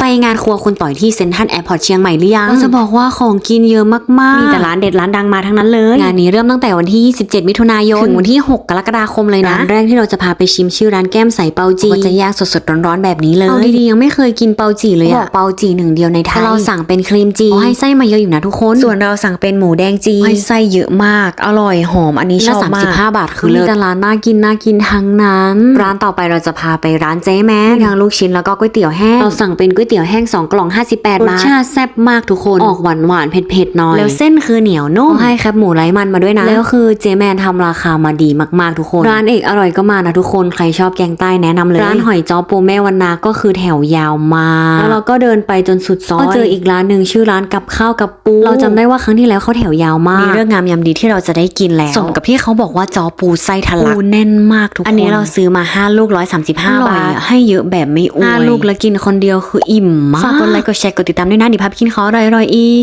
ไปงานครัวคุณต่อยที่เซ็นทรัลแอร์พอร์ตเชียงใหม่หรือยังก็จะบอกว่าของกินเยอะมากๆ มีแต่ร้านเด็ดร้านดังมาทั้งนั้นเลย งานนี้เริ่มตั้งแต่วันที่ 27 มิถุนายน ถึงวันที่ 6 กรกฎาคมเลยนะ ร้านแรกที่เราจะพาไปชิมชื่อร้านแก้มใสเปาจีก็จะย่างสดๆร้อนๆแบบนี้เลยเอาดีๆยังไม่เคยกินเปาจีเลยอะเปาจีหนึ่งเดียวในไทยเราสั่งเป็นครีมจีให้ไส้มาเยอะอยู่นะทุกคน ส่วนเราสั่งเป็นหมูแดงจีให้ไส้เยอะมาก อร่อยหอมอันนี้ชอบมาก35บาทคือเลิศแต่ร้านน่ากินน่ากินทั้งนั้น ร้านต่อไปเราจะพาไปร้านเจ๊แม่มีทั้งลูกชิ้นแล้วก็ก๋วยเตี๋ยวแห้งเราสั่งเป็นก๋วยเตี๋ยวแห้ง 2 กล่อง 58 บาทรสชาติแซ่บมากทุกคนออกหวานหวานๆเผ็ดเผ็ดๆหน่อย แล้วเส้นคือเหนียวนุ่มให้แคบหมูไร้มันมาด้วยนะ แล้วคือเจ๊แมนทำราคามาดีมากๆทุกคน ร้านเอกอร่อยก็มานะทุกคนใครชอบแกงใต้แนะนำเลย ร้านหอยจ้อปูแม่วันนาก็คือแถวยาวมากแล้วเราก็เดินไปจนสุดซอยก็เจออีกร้านหนึ่งชื่อร้านกับข้าวกับปู เราจำได้ว่าครั้งที่แล้วเขาแถวยาวมากมีเรื่องงามยามดีที่เราจะได้กินแล้วสมกับที่เขาบอกว่าจอปูไส้ทะลักปูแน่นมากทุกคนอันนี้เราซื้อมา5ลูก135บาทให้เยอะแบบไม่อวย5ลูกแล้วกินคนเดียวคืออิ่มมาก ฝากกดไลค์กดแชร์กดติดตามด้วยนะดิพับกินขออร่อยๆอีก